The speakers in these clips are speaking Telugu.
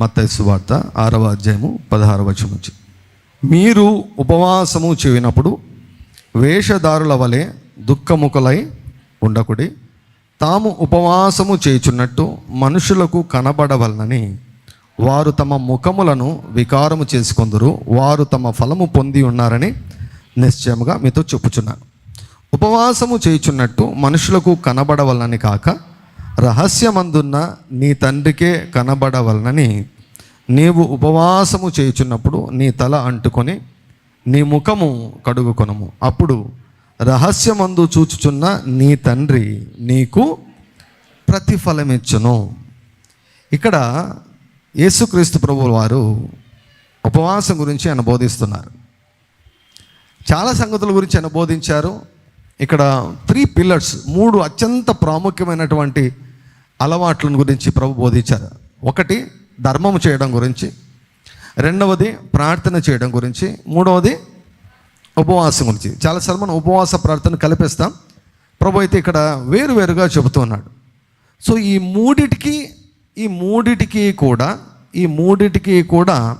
మత్తైసు వార్త ఆరవ అధ్యాయము పదహారవ వచనం నుంచి. మీరు ఉపవాసము చేయనప్పుడు వేషధారుల వలె దుఃఖముఖలై ఉండకుడి తాము ఉపవాసము చేయుచున్నట్టు మనుషులకు కనబడవలనని వారు తమ ముఖములను వికారము చేసుకొందురు వారు తమ ఫలము పొంది ఉన్నారని నిశ్చయముగా మీతో చెప్పుచున్నాను. ఉపవాసము చేయుచున్నట్టు మనుషులకు కనబడవలనని కాక రహస్యమందున్న నీ తండ్రికే కనబడవలనని నీవు ఉపవాసము చేయుచున్నప్పుడు నీ తల అంటుకొని నీ ముఖము కడుగుకొనము. అప్పుడు రహస్యమందు చూచుచున్న నీ తండ్రి నీకు ప్రతిఫలమిచ్చును. ఇక్కడ యేసుక్రీస్తు ప్రభువు వారు ఉపవాసం గురించి ఆయన బోధిస్తున్నారు. చాలా సంగతుల గురించి ఆయన బోధించారు. ఇక్కడ త్రీ పిల్లర్స్ మూడు అత్యంత ప్రాముఖ్యమైనటువంటి అలవాట్లను గురించి ప్రభు బోధించారు. ఒకటి ధర్మం చేయడం గురించి. రెండవది ప్రార్థన చేయడం గురించి. మూడవది ఉపవాసం గురించి. చాలాసార్లు మనం ఉపవాస ప్రార్థన కలిపేస్తాం. ప్రభు అయితే ఇక్కడ వేరువేరుగా చెబుతున్నాడు సో ఈ మూడిటికి ఈ మూడిటికి కూడా ఈ మూడిటికి కూడా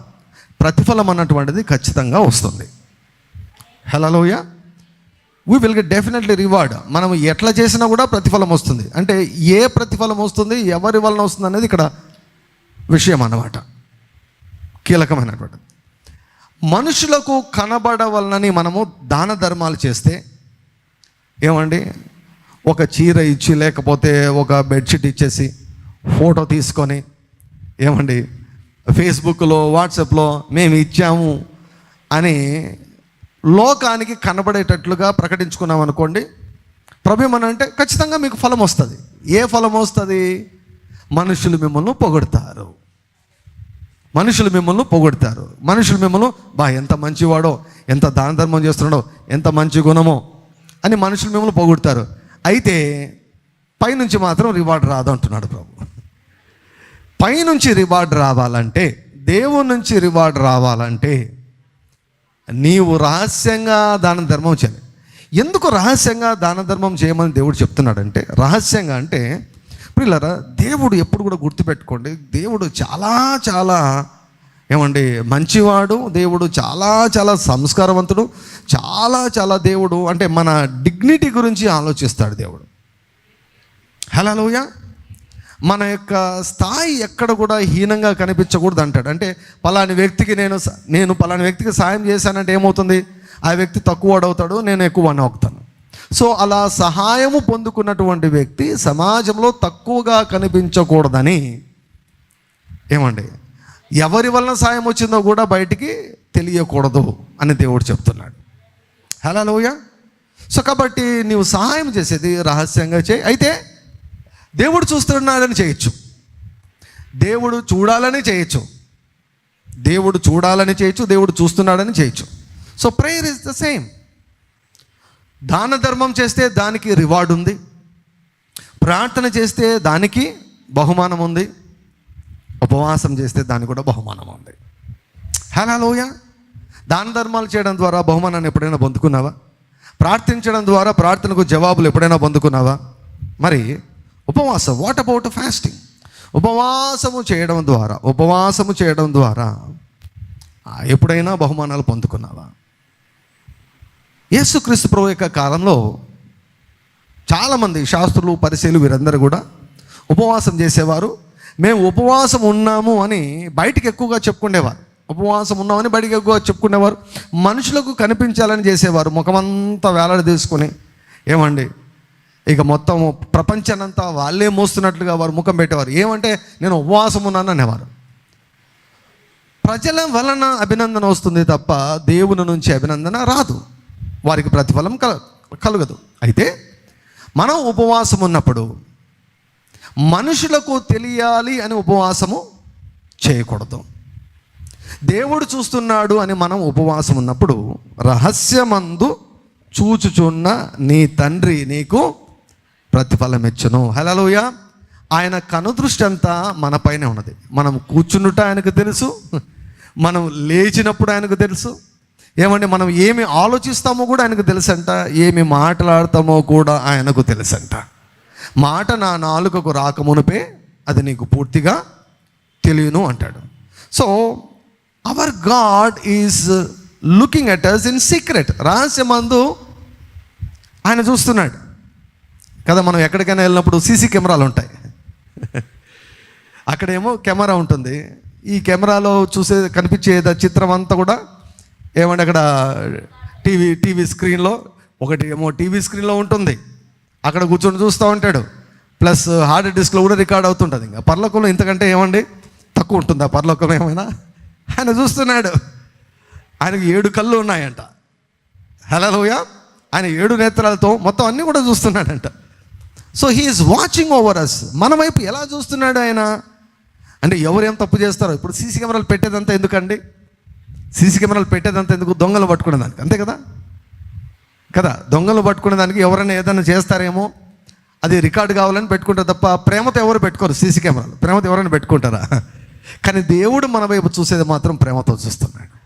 ప్రతిఫలం అన్నటువంటిది ఖచ్చితంగా వస్తుంది. హలోయ we will get definitely reward మనం ఎట్లా చేసినా కూడా ప్రతిఫలం వస్తుంది. అంటే ఏ ప్రతిఫలం వస్తుంది ఎవరి వలన వస్తుంది అనేది ఇక్కడ విషయం అన్నమాట. కీలకమైనటువంటిది మనుషులకు కనబడవలనని మనము దాన ధర్మాలు చేస్తే ఏమండి? ఒక చీర ఇచ్చి లేకపోతే ఒక బెడ్షీట్ ఇచ్చేసి ఫోటో తీసుకొని ఏమండి? ఫేస్బుక్లో వాట్సాప్లో మేము ఇచ్చాము అని లోకానికి కనబడేటట్లుగా ప్రకటించుకున్నాం అనుకోండి ప్రభు అంటే ఖచ్చితంగా మీకు ఫలం వస్తుంది. ఏ ఫలం వస్తుంది? మనుషులు మిమ్మల్ని పొగడతారు. మనుషులు మిమ్మల్ని పొగడతారు. మనుషులు మిమ్మల్ని బా ఎంత మంచివాడో ఎంత దాన ధర్మం చేస్తున్నాడో ఎంత మంచి గుణమో అని మనుషులు మిమ్మల్ని పొగుడతారు. అయితే పైనుంచి మాత్రం రివార్డ్ రాదు అంటున్నాడు ప్రభు. పైనుంచి రివార్డ్ రావాలంటే దేవుడి నుంచి రివార్డ్ రావాలంటే నీవు రహస్యంగా దాన ధర్మం చేయాలి. ఎందుకు రహస్యంగా దాన ధర్మం చేయమని దేవుడు చెప్తున్నాడంటే రహస్యంగా అంటే పిల్లరా దేవుడు ఎప్పుడు కూడా గుర్తుపెట్టుకోండి దేవుడు చాలా చాలా ఏమండి మంచివాడు దేవుడు చాలా చాలా సంస్కారవంతుడు చాలా చాలా దేవుడు అంటే మన డిగ్నిటీ గురించి ఆలోచిస్తాడు దేవుడు. హలోయా మన యొక్క స్థాయి ఎక్కడ కూడా హీనంగా కనిపించకూడదు అంటాడు. అంటే పలాని వ్యక్తికి నేను నేను పలాని వ్యక్తికి సాయం చేశానంటే ఏమవుతుంది? ఆ వ్యక్తి తక్కువ అడవుతాడు నేను ఎక్కువ అని అవుతాను. సో అలా సహాయము పొందుకున్నటువంటి వ్యక్తి సమాజంలో తక్కువగా కనిపించకూడదని ఏమండి? ఎవరి వలన సాయం వచ్చిందో కూడా బయటికి తెలియకూడదు అని దేవుడు చెప్తున్నాడు. హలో లోయ సో కాబట్టి నీవు సహాయం చేసేది రహస్యంగా చేయి. అయితే దేవుడు చూస్తున్నాడని చేయొచ్చు. దేవుడు చూడాలని చేయొచ్చు. దేవుడు చూడాలని చేయొచ్చు దేవుడు చూస్తున్నాడని చేయొచ్చు. So prayer is the same దాన ధర్మం చేస్తే దానికి రివార్డ్ ఉంది. ప్రార్థన చేస్తే దానికి బహుమానం ఉంది. ఉపవాసం చేస్తే దానికి కూడా బహుమానం ఉంది. హలోయ దాన ధర్మాలు చేయడం ద్వారా బహుమానాన్ని ఎప్పుడైనా పొందుకున్నావా? ప్రార్థించడం ద్వారా ప్రార్థనకు జవాబులు ఎప్పుడైనా పొందుకున్నావా? మరి ఉపవాసం. వాట్ అబౌట్ ఫాస్టింగ్ ఉపవాసము చేయడం ద్వారా ఉపవాసము చేయడం ద్వారా ఎప్పుడైనా బహుమానాలు పొందుకున్నావా? యేసుక్రీస్తు ప్రభు యొక్క కాలంలో చాలామంది శాస్త్రులు పరిశీలు వీరందరూ కూడా ఉపవాసం చేసేవారు. మేము ఉపవాసం ఉన్నాము అని బయటికి ఎక్కువగా చెప్పుకునేవారు. ఉపవాసం ఉన్నామని బయటికి ఎక్కువగా చెప్పుకునేవారు. మనుషులకు కనిపించాలని చేసేవారు. ముఖమంతా వేలాడ తీసుకొని ఏమండి? ఇక మొత్తం ప్రపంచానంతా వాళ్ళే మోస్తున్నట్లుగా వారు ముఖం పెట్టేవారు. ఏమంటే నేను ఉపవాసం ఉన్నాను అనేవారు. ప్రజల వలన అభినందన వస్తుంది తప్ప దేవుని నుంచి అభినందన రాదు. వారికి ప్రతిఫలం కల కలగదు. అయితే మనం ఉపవాసం ఉన్నప్పుడు మనుషులకు తెలియాలి అని ఉపవాసము చేయకూడదు. దేవుడు చూస్తున్నాడు అని మనం ఉపవాసం ఉన్నప్పుడు రహస్యమందు చూచుచున్న నీ తండ్రి నీకు ప్రతిఫలం ఇచ్చను. హలోయ ఆయన కనుదృష్టి అంతా మన పైనే ఉన్నది. మనం కూర్చున్నట్టు ఆయనకు తెలుసు. మనం లేచినప్పుడు ఆయనకు తెలుసు. ఏమంటే మనం ఏమి ఆలోచిస్తామో కూడా ఆయనకు తెలుసంట. ఏమి మాట్లాడతామో కూడా ఆయనకు తెలుసంట. మాట నా నాలుకకు రాకమునిపే అది నీకు పూర్తిగా తెలియను అంటాడు. So our God is looking at us in secret రహస్యమందు ఆయన చూస్తున్నాడు. కదా మనం ఎక్కడికైనా వెళ్ళినప్పుడు సీసీ కెమెరాలు ఉంటాయి. అక్కడేమో కెమెరా ఉంటుంది. ఈ కెమెరాలో చూసే కనిపించే చిత్రం అంతా కూడా ఏమంటే అక్కడ టీవీ టీవీ స్క్రీన్లో ఒకటి ఏమో టీవీ స్క్రీన్లో ఉంటుంది. అక్కడ కూర్చొని చూస్తూ ఉంటాడు. ప్లస్ హార్డ్ డిస్క్లో కూడా రికార్డ్ అవుతుంటుంది ఇంకా. పర్లోకంలో ఇంతకంటే ఏమండి? తక్కువ ఉంటుంది ఆ పర్లోకం ఏమైనా? ఆయన చూస్తున్నాడు. ఆయనకు ఏడు కళ్ళు ఉన్నాయంట. హలోయ ఆయన ఏడు నేత్రాలతో మొత్తం అన్నీ కూడా చూస్తున్నాడంట. So he is watching over us మన వైపు ఎలా చూస్తున్నాడు ఆయన? అంటే ఎవరేం తప్పు చేస్తారో? ఇప్పుడు సీసీ కెమెరాలు పెట్టేదంతా ఎందుకండి? సీసీ కెమెరాలు పెట్టేదంతా ఎందుకు? దొంగలు పట్టుకునే దానికి. అంతే కదా? కదా? దొంగలు పట్టుకునే దానికి ఎవరైనా ఏదైనా చేస్తారేమో? అది రికార్డు కావాలని పెట్టుకుంటారు తప్ప ప్రేమతో ఎవరు పెట్టుకోరు సీసీ కెమెరాలు. ప్రేమతో ఎవరైనా పెట్టుకుంటారా? కానీ దేవుడు మన వైపు చూసేది మాత్రం ప్రేమతో చూస్తున్నాడు.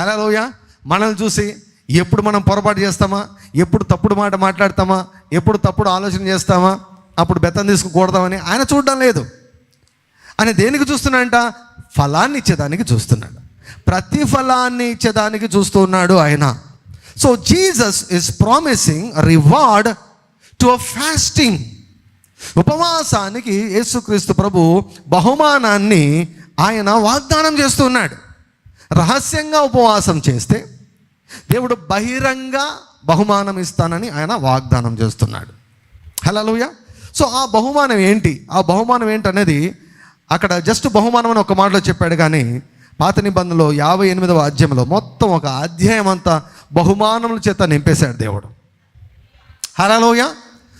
హలోయ మనల్ని చూసి ఎప్పుడు మనం పొరపాటు చేస్తామా? ఎప్పుడు తప్పుడు మాట మాట్లాడతామా? ఎప్పుడు తప్పుడు ఆలోచన చేస్తామా? అప్పుడు బెత్తం తీసుకుకూడదామని ఆయన చూడడం లేదు. ఆయన దేనికి చూస్తున్నాడంట? ఫలాన్ని ఇచ్చేదానికి చూస్తున్నాడు. ప్రతి ఫలాన్ని ఇచ్చేదానికి చూస్తున్నాడు ఆయన. So Jesus is promising reward to a fasting ఉపవాసానికి యేసుక్రీస్తు ప్రభు బహుమానాన్ని ఆయన వాగ్దానం చేస్తున్నాడు. రహస్యంగా ఉపవాసం చేస్తే దేవుడు బహిరంగ బహుమానం ఇస్తానని ఆయన వాగ్దానం చేస్తున్నాడు. హలోయ సో ఆ బహుమానం ఏంటి? ఆ బహుమానం ఏంటనేది అక్కడ జస్ట్ బహుమానం అని ఒక మాటలో చెప్పాడు కానీ పాత నిబంధనలో యాభై ఎనిమిదవ అధ్యాయంలో మొత్తం ఒక అధ్యాయం అంతా బహుమానముల చేత నింపేశాడు దేవుడు. హలోయ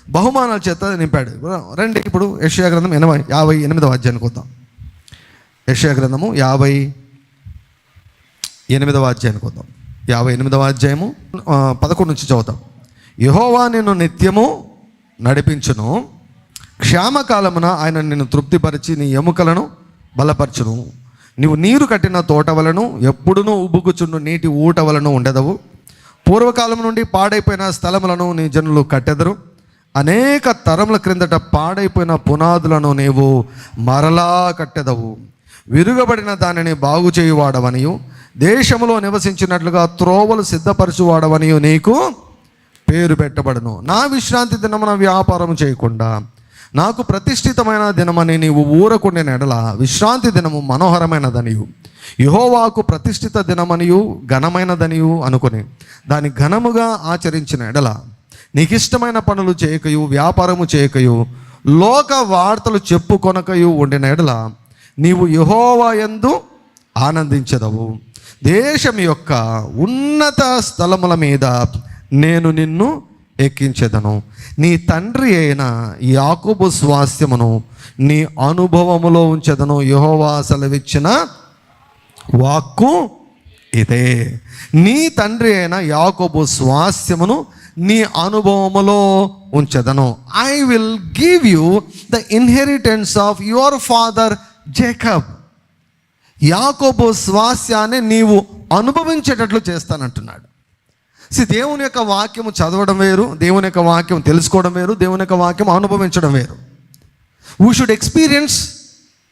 బహుమానాల చేత నింపాడు. రండి ఇప్పుడు యషయా గ్రంథం ఎనభై యాభై ఎనిమిదవ అధ్యాయానికి వద్దాం. యషయా గ్రంథము యాభై ఎనిమిదవ అధ్యాయానికి వద్దాం. యాభై ఎనిమిదవ అధ్యాయము పదకొండు నుంచి చదువుతాం. యహోవా నేను నిత్యము నడిపించును. క్షామకాలమున ఆయన నిన్ను తృప్తిపరిచి నీ ఎముకలను బలపరచును. నీవు నీరు కట్టిన తోట వలను ఎప్పుడునూ ఉబ్బుకుచుండు నీటి ఊట వలను ఉండదవు. పూర్వకాలం నుండి పాడైపోయిన స్థలములను నీ జనులు కట్టెదరు. అనేక తరముల క్రిందట పాడైపోయిన పునాదులను నీవు మరలా కట్టెదవు. విరుగబడిన దానిని బాగు చేయువాడవనియు దేశములో నివసించినట్లుగా త్రోవలు సిద్ధపరచువాడవని నీకు పేరు పెట్టబడను. నా విశ్రాంతి దినమున వ్యాపారం చేయకుండా నాకు ప్రతిష్ఠితమైన దినమని నీవు ఊరకుండిన ఎడల విశ్రాంతి దినము మనోహరమైనదనియు. యహోవాకు ప్రతిష్ఠిత దినమనియు ఘనమైనదనియు అనుకుని దాని ఘనముగా ఆచరించిన ఎడల నీకు ఇష్టమైన పనులు చేయకయు వ్యాపారము చేయకయు లోక వార్తలు చెప్పుకొనకయు ఉండిన ఎడల నీవు యహోవా ఎందు ఆనందించదవు. దేశం యొక్క ఉన్నత స్థలముల మీద నేను నిన్ను ఎక్కించెదను. నీ తండ్రి అయిన యాకుబు స్వాస్థ్యమును నీ అనుభవములో ఉంచెదను. యహోవా సెలవిచ్చిన వాక్కు ఇదే. నీ తండ్రి అయిన యాకోబు స్వాస్థ్యమును నీ అనుభవములో ఉంచెదను. I will give you the inheritance of your father Jacob Yakobu స్వాస్యాన్ని నీవు అనుభవించేటట్లు చేస్తానంటున్నాడు. సి దేవుని యొక్క వాక్యం చదవడం వేరు దేవుని యొక్క వాక్యం తెలుసుకోవడం వేరు దేవుని యొక్క వాక్యం అనుభవించడం వేరు. We should experience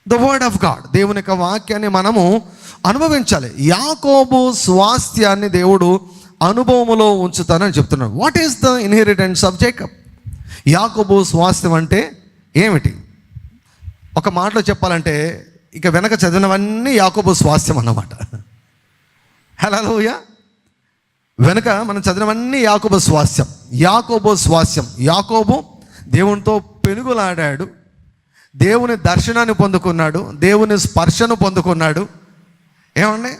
the word of God దేవుని యొక్క వాక్యాన్ని మనము అనుభవించాలి. యాకోబు స్వాస్థ్యాన్ని దేవుడు అనుభవములో ఉంచుతానని చెప్తున్నాడు. What is the inheritance of Jacob Yakobu స్వాస్థ్యం అంటే ఏమిటి? ఒక మాటలో చెప్పాలంటే ఇక వెనక చదివినవన్నీ యాకోబు స్వాస్థ్యం అన్నమాట. హలోయ వెనక మనం చదివినవన్నీ యాకోబు స్వాస్థ్యం. యాకోబో స్వాస్థ్యం. యాకోబు దేవునితో పెనుగులాడాడు. దేవుని దర్శనాన్ని పొందుకున్నాడు. దేవుని స్పర్శను పొందుకున్నాడు. ఏమండి?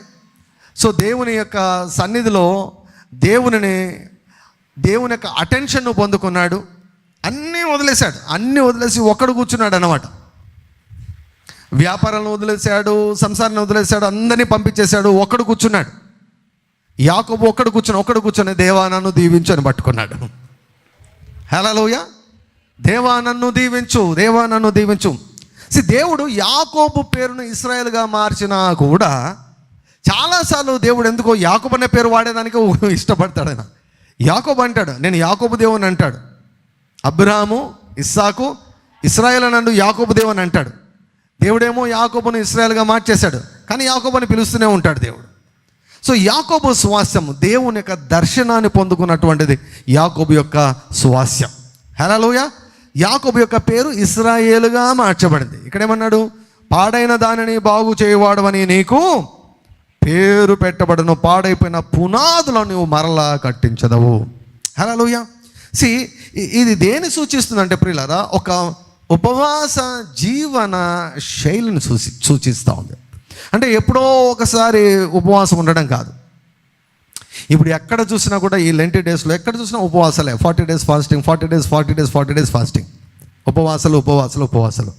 సో దేవుని యొక్క సన్నిధిలో దేవునిని దేవుని యొక్క అటెన్షన్ను పొందుకున్నాడు. అన్నీ వదిలేశాడు. అన్నీ వదిలేసి ఒక్కడు కూర్చున్నాడు అనమాట వ్యాపారాలను వదిలేశాడు సంసారాన్ని వదిలేశాడు అందరినీ పంపించేశాడు ఒక్కడు కూర్చున్నాడు. యాకోబు ఒక్కడు కూర్చొని ఒక్కడు కూర్చొని దేవా నన్ను దీవించు అని పట్టుకున్నాడు. హలోయ దేవా నన్ను దీవించు దేవా నన్ను దీవించు. సి దేవుడు యాకోబు పేరును ఇస్రాయేల్గా మార్చినా కూడా చాలాసార్లు దేవుడు ఎందుకో యాకోబు అనే పేరు వాడేదానికి ఇష్టపడతాడు ఆయన. యాకోబు అంటాడు నేను యాకోబు దేవుని అంటాడు. అబ్రాము ఇస్సాకు ఇస్రాయేల్ నన్ను యాకోబు దేవుని అంటాడు. దేవుడేమో యాకోబును ఇస్రాయల్గా మార్చేశాడు కానీ యాకోబు పిలుస్తూనే ఉంటాడు దేవుడు. సో యాకోబు స్వాస్యం దేవుని యొక్క దర్శనాన్ని పొందుకున్నటువంటిది యాకోబు యొక్క స్వాస్యం. హలోయ యాకోబు యొక్క పేరు ఇస్రాయేలుగా మార్చబడింది. ఇక్కడేమన్నాడు? పాడైన దానిని బాగు చేయవాడవని నీకు పేరు పెట్టబడను పాడైపోయిన పునాదులో నువ్వు మరలా కట్టించదవు. హలోయ సి ఇది దేని సూచిస్తుందంటే ప్రియులరా ఒక ఉపవాస జీవన శైలిని సూచి సూచిస్తూ ఉంది. అంటే ఎప్పుడో ఒకసారి ఉపవాసం ఉండడం కాదు. ఇప్పుడు ఎక్కడ చూసినా కూడా ఈ లెంటీ డేస్లో ఎక్కడ చూసినా ఉపవాసాలే. Forty days fasting forty days forty days forty days fasting. ఉపవాసాలు ఉపవాసాలు ఉపవాసాలు.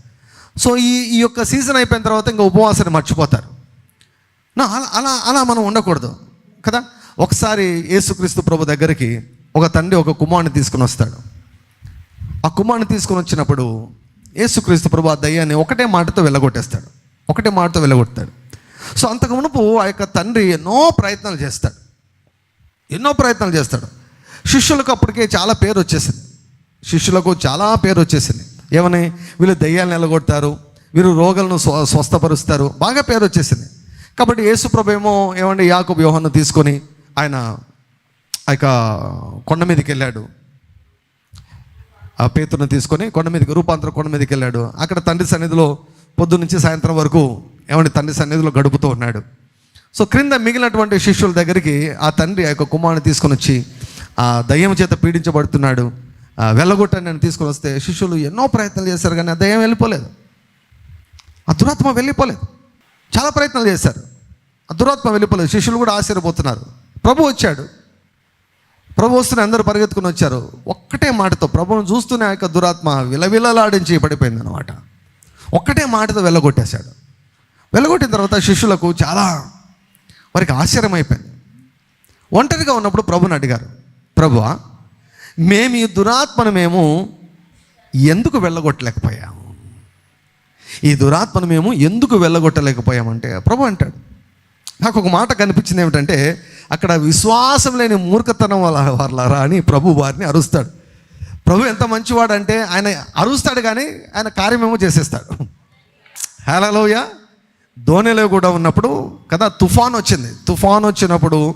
సో ఈ ఈ యొక్క సీజన్ అయిపోయిన తర్వాత ఇంకా ఉపవాసాన్ని మర్చిపోతారు. నా అలా అలా అలా మనం ఉండకూడదు. కదా? ఒకసారి యేసుక్రీస్తు ప్రభు దగ్గరికి ఒక తండ్రి ఒక కుమారుని తీసుకుని వస్తాడు. ఆ కుమారుని తీసుకొని వచ్చినప్పుడు యేసుక్రీస్తు ప్రభు ఆ దయ్యాన్ని ఒకటే మాటతో వెళ్ళగొట్టేస్తాడు. ఒకటే మాటతో వెళ్ళగొడతాడు. సో అంతకు మునుపు ఆ యొక్క తండ్రి ఎన్నో ప్రయత్నాలు చేస్తాడు. ఎన్నో ప్రయత్నాలు చేస్తాడు. శిష్యులకు అప్పటికే చాలా పేరు వచ్చేసింది. శిష్యులకు చాలా పేరు వచ్చేసింది. ఏమని? వీళ్ళు దయ్యాలను నిలగొడతారు. వీరు రోగులను స్వ స్వస్థపరుస్తారు. బాగా పేరు వచ్చేసింది. కాబట్టి యేసుప్రభు ఏమో ఏమంటే యాకు వ్యూహాన్ని తీసుకొని ఆయన ఆ యొక్క కొండ మీదకి వెళ్ళాడు. ఆ పేతును తీసుకొని కొండ మీదకి రూపాంతరం కొండ మీదకి వెళ్ళాడు. అక్కడ తండ్రి సన్నిధిలో పొద్దు నుంచి సాయంత్రం వరకు ఏమంటే తండ్రి సన్నిధిలో గడుపుతూ ఉన్నాడు. సో క్రింద మిగిలినటువంటి శిష్యుల దగ్గరికి ఆ తండ్రి ఆ యొక్క కుమారుని తీసుకొని వచ్చి ఆ దయ్యం చేత పీడించబడుతున్నాడు. వెళ్ళగొట్టని నేను తీసుకొని వస్తే శిష్యులు ఎన్నో ప్రయత్నాలు చేశారు కానీ ఆ దయ్యం వెళ్ళిపోలేదు. ఆ దురాత్మ వెళ్ళిపోలేదు. చాలా ప్రయత్నాలు చేశారు. ఆ దురాత్మ వెళ్ళిపోలేదు. శిష్యులు కూడా ఆశ్చర్యపోతున్నారు. ప్రభు వచ్చాడు. ప్రభు వస్తున్న అందరూ పరిగెత్తుకుని వచ్చారు. ఒక్కటే మాటతో ప్రభువును చూస్తూనే ఆ యొక్క దురాత్మ విలవిలలాడించి పడిపోయింది అనమాట ఒక్కటే మాటతో వెళ్ళగొట్టేశాడు వెళ్ళగొట్టిన తర్వాత శిష్యులకు చాలా వారికి ఆశ్చర్యం అయిపోయింది. ఒంటరిగా ఉన్నప్పుడు ప్రభుని అడిగారు ప్రభువా మేము ఈ దురాత్మను మేము ఎందుకు వెళ్ళగొట్టలేకపోయాము ఈ దురాత్మను మేము ఎందుకు వెళ్ళగొట్టలేకపోయామంటే ప్రభు అంటాడు నాకు ఒక మాట కనిపించింది ఏమిటంటే అక్కడ విశ్వాసం లేని మూర్ఖతనం వల్ల వాళ్ళరా అని ప్రభు వారిని అరుస్తాడు. ప్రభు ఎంత మంచివాడంటే ఆయన అరుస్తాడు కానీ ఆయన కార్యమేమో చేసేస్తాడు. హేలలోయ ధోనిలో కూడా ఉన్నప్పుడు కదా తుఫాన్ వచ్చింది. తుఫాన్ వచ్చినప్పుడు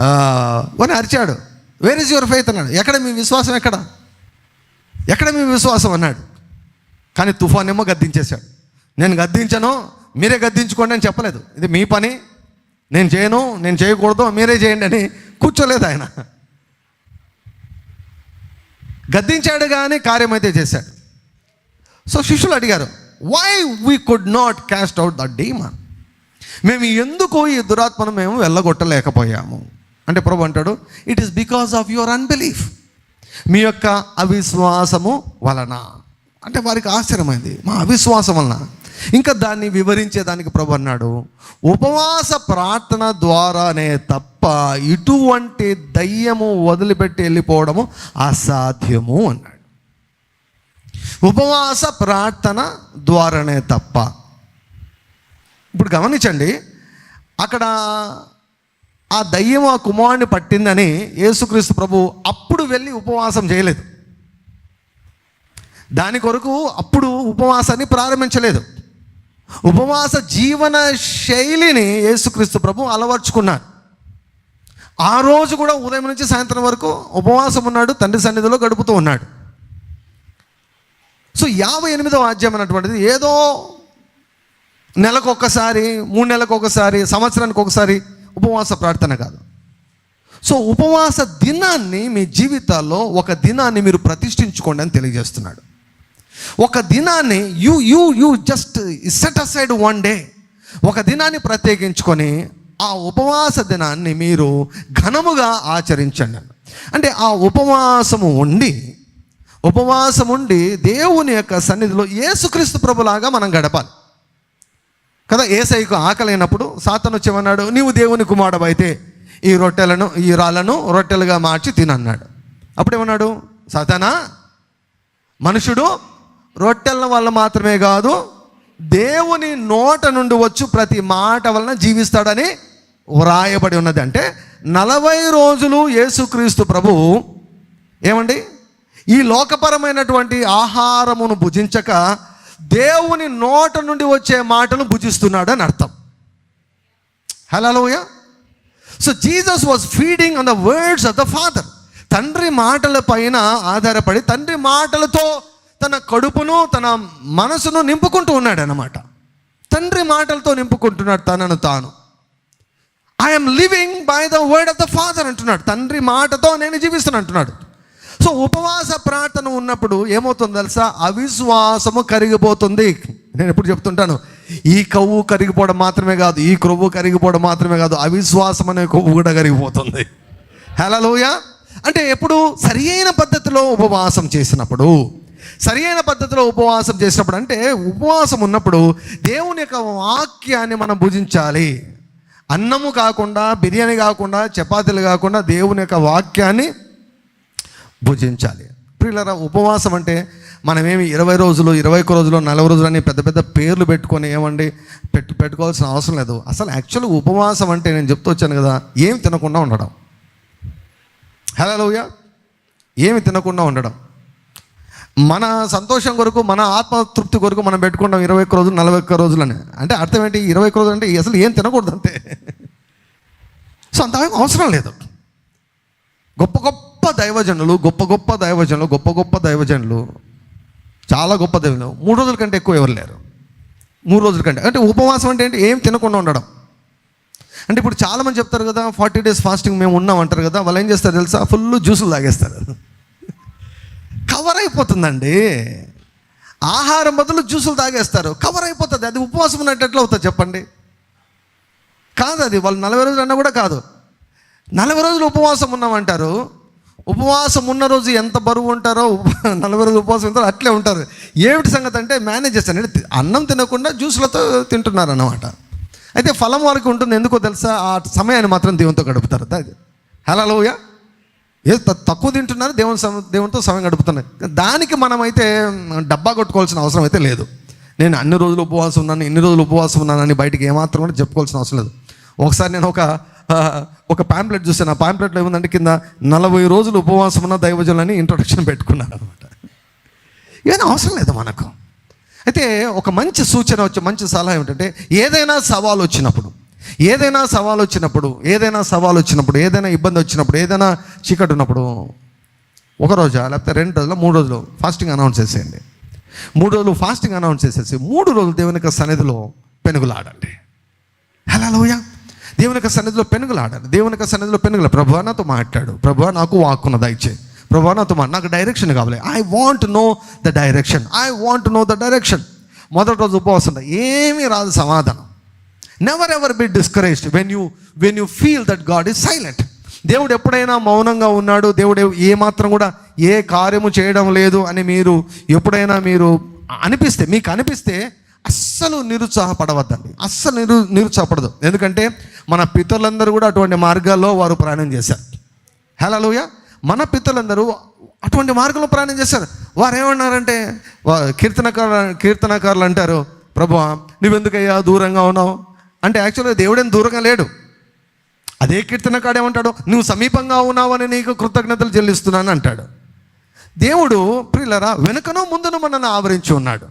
అని అరిచాడు. వేర్ ఇస్ యువర్ ఫెయిత్ అన్నాడు. ఎక్కడ మీ విశ్వాసం ఎక్కడ? ఎక్కడ మీ విశ్వాసం? అన్నాడు. కానీ తుఫాన్ ఏమో గద్దించేశాడు. నేను గద్దించను మీరే గద్దించుకోండి అని చెప్పలేదు. ఇది మీ పని నేను చేయను నేను చేయకూడదు మీరే చేయండి అని కూర్చోలేదు ఆయన. గద్దించాడు కానీ కార్యమైతే చేశాడు. సో శిష్యులు అడిగారు why we could not cast out the demon మేము ఎందుకు ఈ దురాత్మను మేము వెళ్ళగొట్టలేకపోయాము? అంటే ప్రభు అంటాడు it is because of your unbelief మీ యొక్క అవిశ్వాసము వలన. అంటే వారికి ఆశ్చర్యమైంది మా అవిశ్వాసం వలన ఇంకా దాన్ని వివరించేదానికి ప్రభు అన్నాడు ఉపవాస ప్రార్థన ద్వారానే తప్ప ఇటువంటి దయ్యము వదిలిపెట్టి వెళ్ళిపోవడము అసాధ్యము అన్నాడు. ఉపవాస ప్రార్థన ద్వారానే తప్ప. ఇప్పుడు గమనించండి అక్కడ ఆ దయ్యం ఆ కుమారుని పట్టిందని యేసుక్రీస్తు ప్రభు అప్పుడు వెళ్ళి ఉపవాసం చేయలేదు. దాని కొరకు అప్పుడు ఉపవాసాన్ని ప్రారంభించలేదు. ఉపవాస జీవన శైలిని యేసుక్రీస్తు ప్రభు అలవర్చుకున్నారు ఆ రోజు కూడా ఉదయం నుంచి సాయంత్రం వరకు ఉపవాసం ఉన్నాడు తండ్రి సన్నిధిలో గడుపుతూ ఉన్నాడు. సో యాభై ఎనిమిదవ అధ్యాయం అన్నటువంటిది ఏదో నెలకు ఒక్కసారి మూడు నెలలకు ఒకసారి సంవత్సరానికి ఒకసారి ఉపవాస ప్రార్థన కాదు. సో ఉపవాస దినాన్ని మీ జీవితాల్లో ఒక దినాన్ని మీరు ప్రతిష్ఠించుకోండి అని తెలియజేస్తున్నాడు. ఒక దినాన్ని you you you just set aside one day ఒక దినాన్ని ప్రత్యేకించుకొని ఆ ఉపవాస దినాన్ని మీరు ఘనముగా ఆచరించండి. అంటే ఆ ఉపవాసము ఉండి ఉపవాసం ఉండి దేవుని యొక్క సన్నిధిలో ఏసుక్రీస్తు ప్రభులాగా మనం గడపాలి. కదా ఏసైకు ఆకలైనప్పుడు సాతను వచ్చేమన్నాడు? నీవు దేవుని కుమారుడు అయితే ఈ రొట్టెలను ఈ రాళ్ళను రొట్టెలుగా మార్చి తినన్నాడు. అప్పుడేమన్నాడు? సాతానా మనుషుడు రొట్టెల వల్ల మాత్రమే కాదు దేవుని నోట నుండి వచ్చు ప్రతి మాట వలన జీవిస్తాడని వ్రాయబడి ఉన్నది. అంటే నలభై రోజులు యేసుక్రీస్తు ప్రభు ఏమండి? ఈ లోకపరమైనటువంటి ఆహారమును భుజించక దేవుని నోట నుండి వచ్చే మాటను భుజిస్తున్నాడు అని అర్థం. హలోయ so Jesus was feeding on the words of the father తండ్రి మాటల పైన ఆధారపడి తండ్రి మాటలతో తన కడుపును తన మనసును నింపుకుంటూ ఉన్నాడు అన్నమాట తండ్రి మాటలతో నింపుకుంటున్నాడు తనను తాను. I'm living by the word of the father అంటున్నాడు. తండ్రి మాటతో నేను జీవిస్తాను అంటున్నాడు. సో ఉపవాస ప్రార్థన ఉన్నప్పుడు ఏమవుతుంది తెలుసా? అవిశ్వాసము కరిగిపోతుంది. నేను ఎప్పుడు చెప్తుంటాను? ఈ కొవ్వు కరిగిపోవడం మాత్రమే కాదు ఈ క్రొవ్వు కరిగిపోవడం మాత్రమే కాదు అవిశ్వాసం అనే కొవ్వు కూడా కరిగిపోతుంది. హలోయ అంటే ఎప్పుడు సరియైన పద్ధతిలో ఉపవాసం చేసినప్పుడు సరి అయిన పద్ధతిలో ఉపవాసం చేసినప్పుడు అంటే ఉపవాసం ఉన్నప్పుడు దేవుని యొక్క వాక్యాన్ని మనం భుజించాలి. అన్నము కాకుండా బిర్యానీ కాకుండా చపాతీలు కాకుండా దేవుని యొక్క వాక్యాన్ని భుజించాలి. ప్రియులరా ఉపవాసం అంటే మనమేమి ఇరవై రోజులు ఇరవై ఒక్క రోజులు నలభై రోజులు అని పెద్ద పెద్ద పేర్లు పెట్టుకొని ఏమండి పెట్టు పెట్టుకోవాల్సిన అవసరం లేదు. అసలు యాక్చువల్ ఉపవాసం అంటే నేను చెప్తూ వచ్చాను కదా ఏం తినకుండా ఉండడం. హలో ఏమి తినకుండా ఉండడం. మన సంతోషం కొరకు మన ఆత్మతృప్తి కొరకు మనం పెట్టుకుంటాం ఇరవై ఒక్క రోజులు నలభై ఒక్క రోజులని అంటే అర్థం ఏంటి? ఇరవై ఒక్క రోజులు అంటే అసలు ఏం తినకూడదు అంతే సో అంత అవసరం లేదు. గొప్ప గొప్ప దైవజనులు గొప్ప గొప్ప దైవజనులు గొప్ప గొప్ప దైవజనులు చాలా గొప్ప దైవజనులు. మూడు రోజుల కంటే ఎక్కువ ఎవరు లేరు. మూడు రోజుల కంటే. అంటే ఉపవాసం అంటే ఏంటి? ఏం తినకుండా ఉండడం. అంటే ఇప్పుడు చాలామంది చెప్తారు కదా ఫార్టీ డేస్ ఫాస్టింగ్ మేము ఉన్నాం అంటారు కదా వాళ్ళు ఏం చేస్తారు తెలుసా? ఫుల్ జ్యూసులు తాగేస్తారు. కవర్ అయిపోతుందండి. ఆహారం బదులు జ్యూసులు తాగేస్తారు. కవర్ అయిపోతుంది. అది ఉపవాసం ఉన్నట్టు ఎట్లా అవుతుంది చెప్పండి. కాదు అది. వాళ్ళు నలభై రోజులు అన్నా కూడా కాదు. నలభై రోజులు ఉపవాసం ఉన్నామంటారు. ఉపవాసం ఉన్న రోజు ఎంత బరువు ఉంటారో నలభై రోజులు ఉపవాసం ఉంటారో అట్లే ఉంటారు. ఏమిటి సంగతి అంటే మేనేజ్ చేస్తాను అన్నం తినకుండా జ్యూసులతో తింటున్నారు అన్నమాట అయితే ఫలం వారికి ఉంటుంది. ఎందుకో తెలుసా? ఆ సమయాన్ని మాత్రం దేవునితో గడుపుతారు. హలో ఏ తక్కువ తింటున్నారు దేవుని సమ దేవునితో సమయం గడుపుతున్నారు. దానికి మనమైతే డబ్బా కొట్టుకోవాల్సిన అవసరం అయితే లేదు. నేను అన్ని రోజులు ఉపవాసం ఉన్నాను ఇన్ని రోజులు ఉపవాసం ఉన్నానని బయటికి ఏమాత్రం కూడా చెప్పుకోవాల్సిన అవసరం లేదు. ఒకసారి నేను ఒక ఒక ప్యాంప్లెట్ చూసాను ఆ ప్యాంప్లెట్లో ఏముందంటే కింద నలభై రోజులు ఉపవాసం ఉన్న దైవజనులని ఇంట్రొడక్షన్ పెట్టుకున్నాను అనమాట. ఇవన్నీ అవసరం లేదు మనకు. అయితే ఒక మంచి సూచన వచ్చే మంచి సలహా ఏమిటంటే ఏదైనా సవాల్ వచ్చినప్పుడు ఏదైనా సవాల్ వచ్చినప్పుడు ఏదైనా సవాల్ వచ్చినప్పుడు ఏదైనా ఇబ్బంది వచ్చినప్పుడు ఏదైనా చీకటి ఉన్నప్పుడు ఒక రోజా? లేకపోతే రెండు రోజులు మూడు రోజులు? ఫాస్టింగ్ అనౌన్స్ చేసేయండి. మూడు రోజులు ఫాస్టింగ్ అనౌన్స్ చేసేసి మూడు రోజులు దేవుని యొక్క సన్నిధిలో పెనుగులాడండి. హలో లోయ దేవుని యొక్క సన్నిధిలో పెనుగులాడండి. దేవుని యొక్క సన్నిధిలో పెనుగుల ప్రభు నాతో మాట్లాడు. ప్రభు నాకు వాక్కున్న దయచే. ప్రభు నాతో మా నాకు డైరెక్షన్ కావాలి. I want know the direction I want know the direction మొదటి రోజు ఉపవాసం ఏమీ రాదు సమాధానం. Never ever be discouraged when you when you feel that God is silent దేవుడు ఎప్పుడైనా మౌనంగా ఉన్నాడు దేవుడు ఏ మాత్రం కూడా ఏ కార్యము చేయడం లేదు అని మీరు ఎప్పుడైనా మీరు అనిపిస్తే మీకు అనిపిస్తే అస్సలు నిరుత్సాహపడవద్దండి. అస్సలు నిరు నిరుత్సాహపడదు. ఎందుకంటే మన పితరులందరూ కూడా అటువంటి మార్గాల్లో వారు ప్రయాణం చేశారు. హలోయ మన పితరులందరూ అటువంటి మార్గంలో ప్రయాణం చేశారు. వారు ఏమన్నారంటే కీర్తనకారు కీర్తనకారులు అంటారు ప్రభు నువ్వెందుకయ్యా దూరంగా ఉన్నావు? అంటే యాక్చువల్గా దేవుడేం దూరంగా లేడు. అదే కీర్తనకాడు ఏమంటాడు? నువ్వు సమీపంగా ఉన్నావని నీకు కృతజ్ఞతలు చెల్లిస్తున్నాను అంటాడు. దేవుడు ప్రిల్లరా వెనుకనో ముందును మనల్ని ఆవరించి ఉన్నాడు.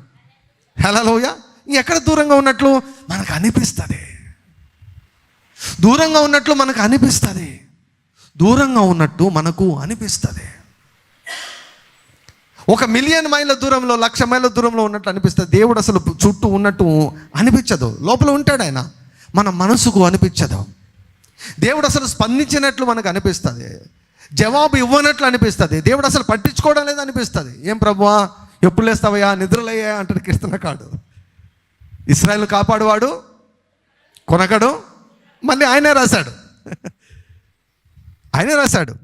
హలోయ ఎక్కడ దూరంగా ఉన్నట్లు? మనకు అనిపిస్తుంది. దూరంగా ఉన్నట్లు మనకు అనిపిస్తుంది. దూరంగా ఉన్నట్టు మనకు అనిపిస్తుంది. ఒక మిలియన్ మైళ్ళ దూరంలో లక్ష మైళ్ళ దూరంలో ఉన్నట్టు అనిపిస్తుంది. దేవుడు అసలు చుట్టూ ఉన్నట్టు అనిపించదు. లోపల ఉంటాడు ఆయన. మన మనసుకు అనిపించదు. దేవుడు అసలు స్పందించినట్లు మనకు అనిపిస్తుంది. జవాబు ఇవ్వనట్లు అనిపిస్తుంది. దేవుడు అసలు పట్టించుకోవడం లేదు అనిపిస్తుంది. ఏం ప్రభువా ఎప్పుడు లేస్తావయ్యా? నిద్రలయ్యా అంటాడు కీర్తనకాడు ఇస్రాయల్ కాపాడువాడు కొనకడు మళ్ళీ ఆయనే రాశాడు. ఆయనే రాశాడు.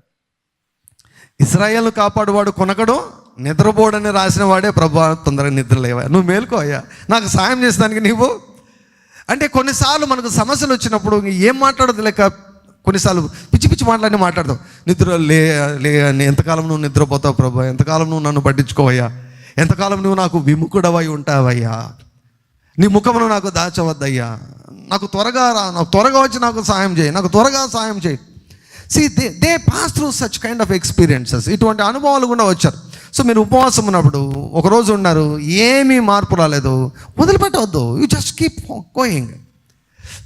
ఇస్రాయేల్ కాపాడువాడు కొనకడు నిద్రపోడని రాసిన వాడే ప్రభా తొందరగా నిద్రలేవా? నువ్వు మేలుకో అయ్యా. నాకు సాయం చేసేదానికి నీవు అంటే కొన్నిసార్లు మనకు సమస్యలు వచ్చినప్పుడు ఏం మాట్లాడదు లేక కొన్నిసార్లు పిచ్చి పిచ్చి మాట్లాడి మాట్లాడతావు నిద్ర లే లే అని ఎంతకాలం నువ్వు నిద్రపోతావు ప్రభా? ఎంతకాలం నువ్వు నన్ను పట్టించుకోవయ్యా? ఎంతకాలం నువ్వు నాకు విముఖుడవై ఉంటావయ్యా? నీ ముఖమును నాకు దాచవద్దయ్యా? నాకు త్వరగా రా నాకు త్వరగా వచ్చి నాకు సాయం చేయి నాకు త్వరగా సాయం చేయి. See they they pass through such kind of experiences ఇటువంటి అనుభవాలు కూడా వచ్చారు. సో మీరు ఉపవాసం ఉన్నప్పుడు ఒకరోజు ఉన్నారు ఏమీ మార్పు రాలేదు వదిలిపెట్టవద్దు. యూ జస్ట్ కీప్ గోయింగ్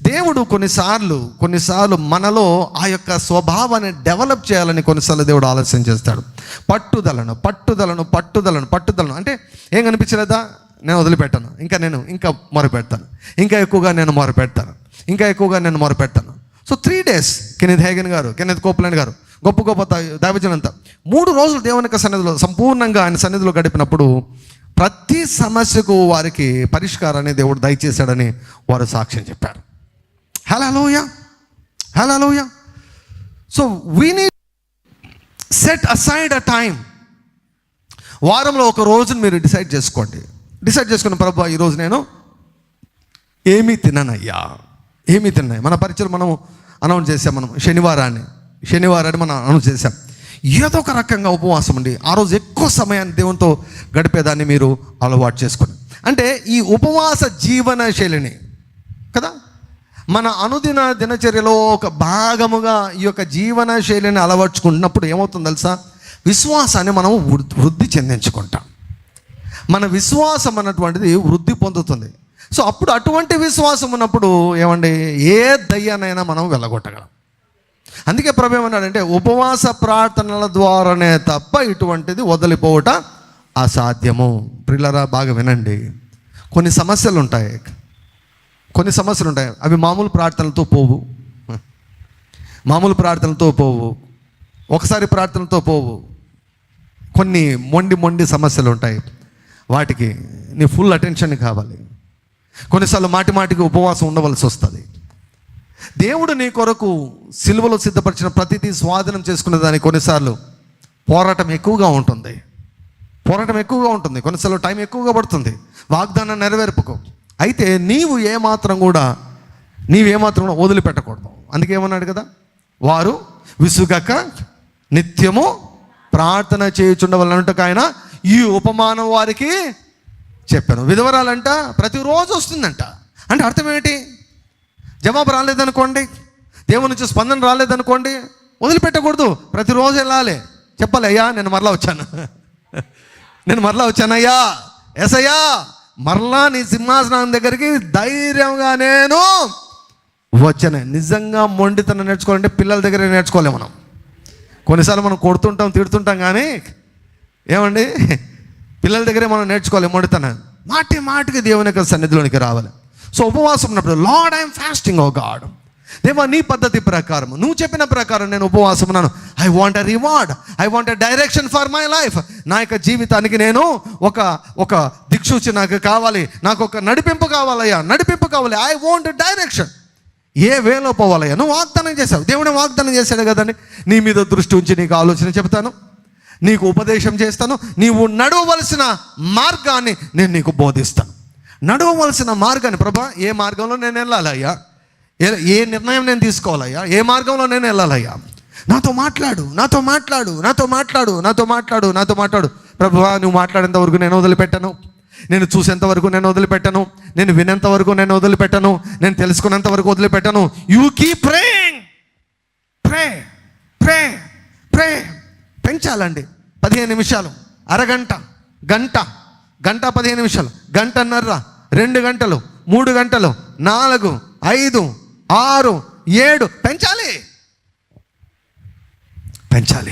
దేవుడు కొన్నిసార్లు కొన్నిసార్లు మనలో ఆ యొక్క స్వభావాన్ని డెవలప్ చేయాలని కొన్నిసార్లు దేవుడు ఆలస్యం చేస్తాడు. పట్టుదలను పట్టుదలను పట్టుదలను పట్టుదలను. అంటే ఏం కనిపించలేదా? నేను వదిలిపెట్టాను. ఇంకా నేను ఇంకా మొరపెడతాను. ఇంకా ఎక్కువగా నేను మొరపెడతాను. ఇంకా ఎక్కువగా నేను మొరపెడతాను. So three days Kenneth Hagin గారు కెనెత్ కోప్లాండ్ గారు గొప్ప గొప్ప దైవజనంతా. మూడు రోజులు దేవుని యొక్క సన్నిధిలో సంపూర్ణంగా ఆయన సన్నిధిలో గడిపినప్పుడు ప్రతి సమస్యకు వారికి పరిష్కారాన్ని దేవుడు దయచేశాడని వారు సాక్ష్యం చెప్పారు. హలోయ హలోయ so we need set aside a time వారంలో ఒక రోజును మీరు డిసైడ్ చేసుకోండి. డిసైడ్ చేసుకున్న ప్రభు ఈరోజు నేను ఏమీ తిననయ్యా. ఏమీ తిన్నాయి మన పరిచయం మనం అనౌన్స్ చేసాం మనం శనివారాన్ని. శనివారాన్ని మనం అనౌన్స్ చేశాం. ఏదో ఒక రకంగా ఉపవాసం అండి ఆ రోజు ఎక్కువ సమయాన్ని దేవునితో గడిపేదాన్ని మీరు అలవాటు చేసుకోండి అంటే ఈ ఉపవాస జీవన శైలిని కదా? మన అనుదిన దినచర్యలో ఒక భాగముగా ఈ యొక్క జీవన శైలిని అలవర్చుకుంటున్నప్పుడు ఏమవుతుంది తెలుసా? విశ్వాసాన్ని మనం వృద్ధి చెందించుకుంటాం. మన విశ్వాసం అన్నటువంటిది వృద్ధి పొందుతుంది. సో అప్పుడు అటువంటి విశ్వాసం ఉన్నప్పుడు ఏమండి? ఏ దయ్యానైనా మనం వెళ్ళగొట్టగలం. అందుకే ప్రభు ఏమన్నాడంటే ఉపవాస ప్రార్థనల ద్వారానే తప్ప ఇటువంటిది వదిలిపోవట అసాధ్యము. ప్రిల్లరా బాగా వినండి. కొన్ని సమస్యలు ఉంటాయి. కొన్ని సమస్యలు ఉంటాయి. అవి మామూలు ప్రార్థనలతో పోవు. మామూలు ప్రార్థనలతో పోవు. ఒకసారి ప్రార్థనలతో పోవు. కొన్ని మొండి మొండి సమస్యలు ఉంటాయి. వాటికి నీ ఫుల్ అటెన్షన్ కావాలి. కొన్నిసార్లు మాటి మాటికి ఉపవాసం ఉండవలసి వస్తుంది. దేవుడు నీ కొరకు సిలువలో సిద్ధపరిచిన ప్రతిదీ స్వాధీనం చేసుకునే దానికి కొన్నిసార్లు పోరాటం ఎక్కువగా ఉంటుంది. పోరాటం ఎక్కువగా ఉంటుంది. కొన్నిసార్లు టైం ఎక్కువగా పడుతుంది. వాగ్దానం నెరవేర్పుకో. అయితే నీవు ఏమాత్రం కూడా నీవేమాత్రం కూడా వదిలిపెట్టకూడదు. అందుకే ఏమన్నాడు కదా? వారు విసుగక నిత్యము ప్రార్థన చేయుచుండవలన్నట్టుకు ఆయన ఈ ఉపమానం వారికి చెప్పాను. విధవరాలంట ప్రతిరోజు వస్తుందంట. అంటే అర్థం ఏంటి జవాబు రాలేదనుకోండి దేవుని నుంచి స్పందన రాలేదనుకోండి వదిలిపెట్టకూడదు. ప్రతిరోజు వెళ్ళాలి. చెప్పాలి అయ్యా నేను మరలా వచ్చాను. నేను మరలా వచ్చానయ్యా ఎస్ అయ్యా మరలా నీ సింహాసనం దగ్గరికి ధైర్యంగా నేను వచ్చాను. నిజంగా మొండితనం నేర్చుకోవాలంటే పిల్లల దగ్గర నేర్చుకోలేము మనం. కొన్నిసార్లు మనం కొడుతుంటాం తిడుతుంటాం కానీ ఏమండి? పిల్లల దగ్గరే మనం నేర్చుకోవాలి మొండితనం. మాటి మాటికి దేవుని యొక్క సన్నిధిలోనికి రావాలి. సో ఉపవాసం ఉన్నప్పుడు Lord I'm fasting O God దేవా నీ పద్ధతి ప్రకారం నువ్వు చెప్పిన ప్రకారం నేను ఉపవాసం ఉన్నాను. I want a reward I want a direction for my life నా యొక్క జీవితానికి నేను ఒక ఒక దిక్సూచి నాకు కావాలి. నాకు ఒక నడిపింపు కావాలయ్యా. నడిపింపు కావాలి. ఐ వాంట్ డైరెక్షన్ ఏ వేలో పోవాలయ్యా. నువ్వు వాగ్దానం చేశావు. దేవుడే వాగ్దానం చేశాడు కదండి. నీ మీద దృష్టి ఉంచి నీకు ఆలోచన చెప్తాను నీకు ఉపదేశం చేస్తాను. నీవు నడవవలసిన మార్గాన్ని నేను నీకు బోధిస్తాను. నడవవలసిన మార్గాన్ని ప్రభా ఏ మార్గంలో నేను వెళ్ళాలయ్యా? ఏ ఏ నిర్ణయం నేను తీసుకోవాలయ్యా? ఏ మార్గంలో నేను వెళ్ళాలయ్యా? నాతో మాట్లాడు నాతో మాట్లాడు నాతో మాట్లాడు నాతో మాట్లాడు నాతో మాట్లాడు. ప్రభువా నువ్వు మాట్లాడేంత వరకు నేను వదిలిపెట్టను. నేను చూసేంత వరకు నేను వదిలిపెట్టను. నేను వినేంత వరకు నేను వదిలిపెట్టను. నేను తెలుసుకునేంత వరకు వదిలిపెట్టాను. You keep praying pray pray pray పెంచాలండి. పదిహేను నిమిషాలు. అరగంట గంట. గంట పదిహేను నిమిషాలు. గంటన్నర. రెండు గంటలు మూడు గంటలు నాలుగు ఐదు ఆరు ఏడు పెంచాలి. పెంచాలి.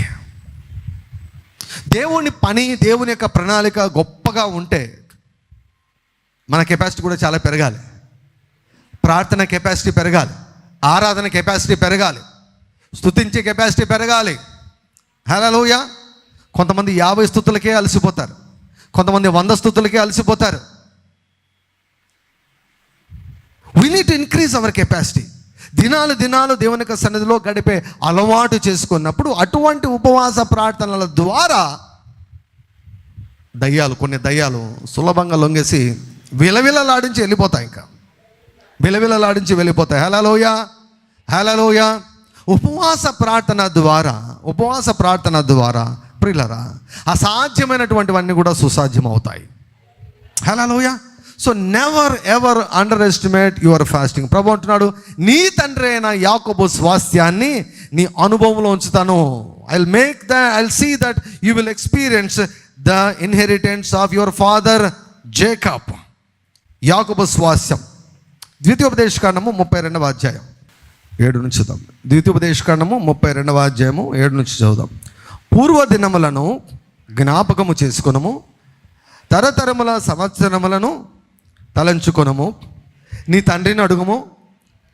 దేవుని పని దేవుని యొక్క ప్రణాళిక గొప్పగా ఉంటే మన కెపాసిటీ కూడా చాలా పెరగాలి. ప్రార్థన కెపాసిటీ పెరగాలి. ఆరాధన కెపాసిటీ పెరగాలి. స్థుతించే కెపాసిటీ పెరగాలి. హలోయ కొంతమంది యాభై స్థుతులకే అలసిపోతారు. కొంతమంది వంద స్థుతులకే అలసిపోతారు. We need increase our capacity దినాలు దినాలు దేవుని యొక్క సన్నిధిలో గడిపే అలవాటు చేసుకున్నప్పుడు అటువంటి ఉపవాస ప్రార్థనల ద్వారా దయ్యాలు కొన్ని దయ్యాలు సులభంగా లొంగేసి విలవిలలాడించి వెళ్ళిపోతాయి ఇంకా. విలవిలలాడించి వెళ్ళిపోతాయి. హలోయ హలోయ ఉపవాస ప్రార్థన ద్వారా ఉపవాస ప్రార్థన ద్వారా ప్రిలరా అసాధ్యమైనటువంటివన్నీ కూడా సుసాధ్యం అవుతాయి హలోయ so never ever underestimate your fasting ప్రభు అంటున్నాడు నీ తండ్రి అయిన యాకోబు స్వాస్థ్యాన్ని నీ అనుభవంలో ఉంచుతాను. I make the I see that you will experience the inheritance of your father Jacob యాకోబు స్వాస్థ్యం. ద్వితీయోపదేశకాండము ముప్పై రెండవ అధ్యాయం. ఏడు నుంచి చదుదాం ద్వితీయోపదేశకాండము ముప్పై రెండవ అధ్యాయము ఏడు నుంచి చదువుదాం. పూర్వ దినములను జ్ఞాపకము చేసుకునము తరతరముల సంవత్సరములను తలంచుకొనము. నీ తండ్రిని అడుగుము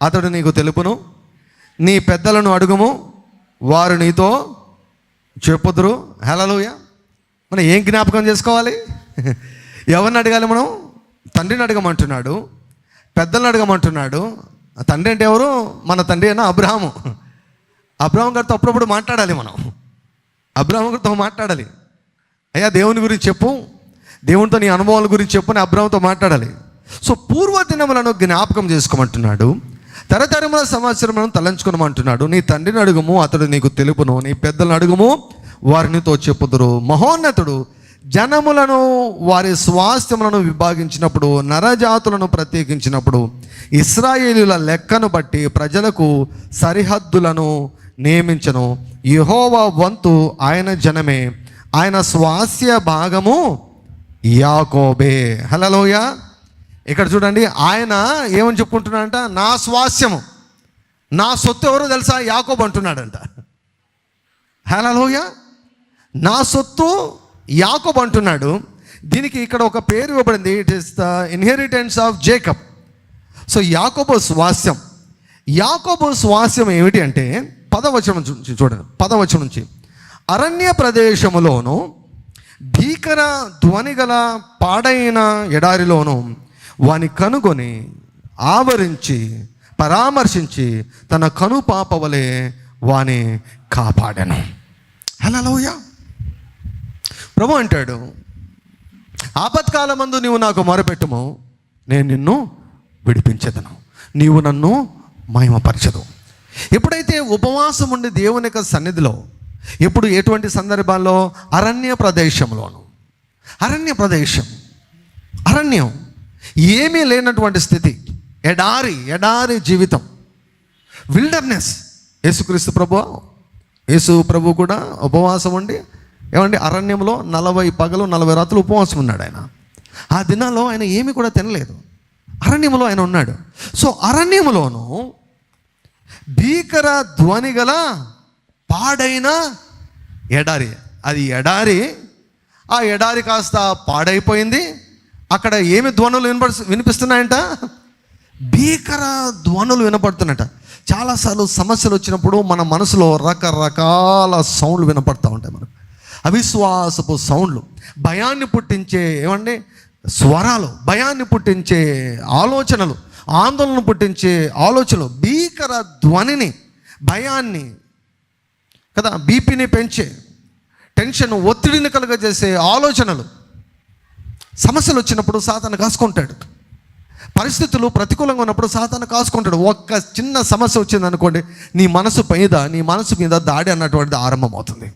అతడు నీకు తెలుపును. నీ పెద్దలను అడుగుము వారు నీతో చెప్పుదురు. హలలోయ మనం ఏం జ్ఞాపకం చేసుకోవాలి? ఎవరిని అడగాలి మనం? తండ్రిని అడగమంటున్నాడు. పెద్దలను అడగమంటున్నాడు. ఆ తండ్రి అంటే ఎవరు? మన తండ్రి అయినా అబ్రహాము. అబ్రహం గారితో అప్పుడప్పుడు మాట్లాడాలి మనం. అబ్రహం గారితో మాట్లాడాలి. అయ్యా దేవుని గురించి చెప్పు. దేవునితో నీ అనుభవాల గురించి చెప్పు అని అబ్రహంతో మాట్లాడాలి. సో పూర్వ దినములను జ్ఞాపకం చేసుకోమంటున్నాడు. తరతరముల సంవత్సరములను తలంచుకోమంటున్నాడు నీ తండ్రిని అడుగుము అతడు నీకు తెలుపును నీ పెద్దలను అడుగుము వారినితో చెప్పుదురు. మహోన్నతుడు జనములను వారి స్వాస్థ్యములను విభాగించినప్పుడు నరజాతులను ప్రత్యేకించినప్పుడు ఇస్రాయేలీల లెక్కను బట్టి ప్రజలకు సరిహద్దులను నియమించను. యహోవా వంతు ఆయన జనమే. ఆయన స్వాస్య భాగము యాకోబే. హలోయా ఇక్కడ చూడండి ఆయన ఏమని చెప్పుకుంటున్నాడంట? నా స్వాస్యము. నా సొత్తు ఎవరో తెలుసా? యాకోబు అంటున్నాడంట. హలోయ నా సొత్తు యాకోబు అంటున్నాడు. దీనికి ఇక్కడ ఒక పేరు ఇవ్వబడింది. It is the inheritance of Jacob so యాకోబు స్వాస్యం. యాకోబు స్వాస్యం ఏమిటి అంటే పదవచనం నుంచి చూడండి. పదవచనం నుంచి. అరణ్య ప్రదేశములోను భీకర ధ్వనిగల పాడైన ఎడారిలోను వాని కనుగొని ఆవరించి పరామర్శించి తన కను పాపవలే వాని కాపాడను. హలోయ ప్రభు అంటాడు ఆపత్కాలమందు నీవు నాకు మొరపెట్టుము నేను నిన్ను విడిపించదను. నీవు నన్ను మహిమపరచదు ఎప్పుడైతే ఉపవాసం ఉండి దేవుని యొక్క సన్నిధిలో ఎప్పుడు ఎటువంటి సందర్భాల్లో? అరణ్య ప్రదేశంలోను అరణ్య ప్రదేశం. అరణ్యం. ఏమీ లేనటువంటి స్థితి. ఎడారి ఎడారి జీవితం. విల్డర్నెస్ యేసుక్రీస్తు ప్రభు యేసు ప్రభు కూడా ఉపవాసం ఉండి ఏమండి అరణ్యంలో నలభై పగలు నలభై రాత్రులు ఉపవాసం ఉన్నాడు ఆయన. ఆ దినాల్లో ఆయన ఏమీ కూడా తినలేదు. అరణ్యంలో ఆయన ఉన్నాడు. సో అరణ్యములోను భీకర ధ్వని గల పాడైన ఎడారి అది ఎడారి ఆ ఎడారి కాస్త పాడైపోయింది. అక్కడ ఏమి ధ్వనులు వినపడు వినిపిస్తున్నాయంట? భీకర ధ్వనులు వినపడుతున్నట చాలాసార్లు సమస్యలు వచ్చినప్పుడు మన మనసులో రకరకాల సౌండ్లు వినపడుతూ ఉంటాయి మనకు. అవిశ్వాసపు సౌండ్లు. భయాన్ని పుట్టించే ఏమండి? స్వరాలు. భయాన్ని పుట్టించే ఆలోచనలు. ఆందోళన పుట్టించే ఆలోచనలు. భీకర ధ్వనిని భయాన్ని కదా బీపీని పెంచే టెన్షన్ ఒత్తిడిని కలుగజేసే ఆలోచనలు. సమస్యలు వచ్చినప్పుడు సాతాను కాసుకుంటాడు. పరిస్థితులు ప్రతికూలంగా ఉన్నప్పుడు సాతాను కాసుకుంటాడు. ఒక్క చిన్న సమస్య వచ్చింది అనుకోండి నీ మనసు మీద నీ మనసు మీద దాడి అన్నటువంటిది ఆరంభమవుతుంది.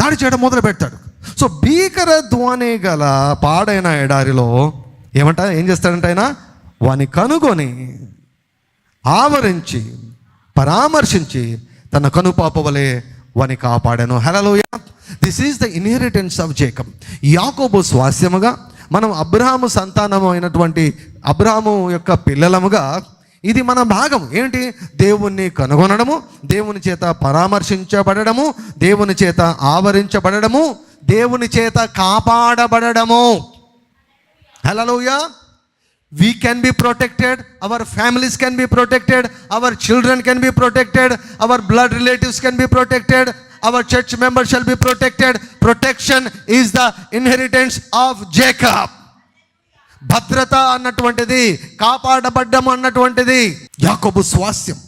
దాడి చేయడం మొదలు పెడతాడు. సో భీకర ధ్వని గల పాడైన ఎడారిలో ఏమంట ఏం చేస్తాడంటే ఆయన? వాని కనుగొని ఆవరించి పరామర్శించి తన కనుపాప వలె వాని కాపాడాను. Hello this is the inheritance of Jacob యాకోబు స్వాస్యముగా మనం అబ్రహాము సంతానము అయినటువంటి అబ్రహాము యొక్క పిల్లలముగా ఇది మన భాగం. ఏంటి దేవుణ్ణి కనుగొనడము దేవుని చేత పరామర్శించబడము దేవుని చేత ఆవరించబడము దేవుని చేత కాపాడబడము హలోయా we can be protected our families can be protected our children can be protected our blood relatives can be protected our church member shall be protected protection is the inheritance of Jacob భద్రత అన్నటువంటిది కాపాడబడ్డం అన్నటువంటిది యాకోబు స్వాస్యం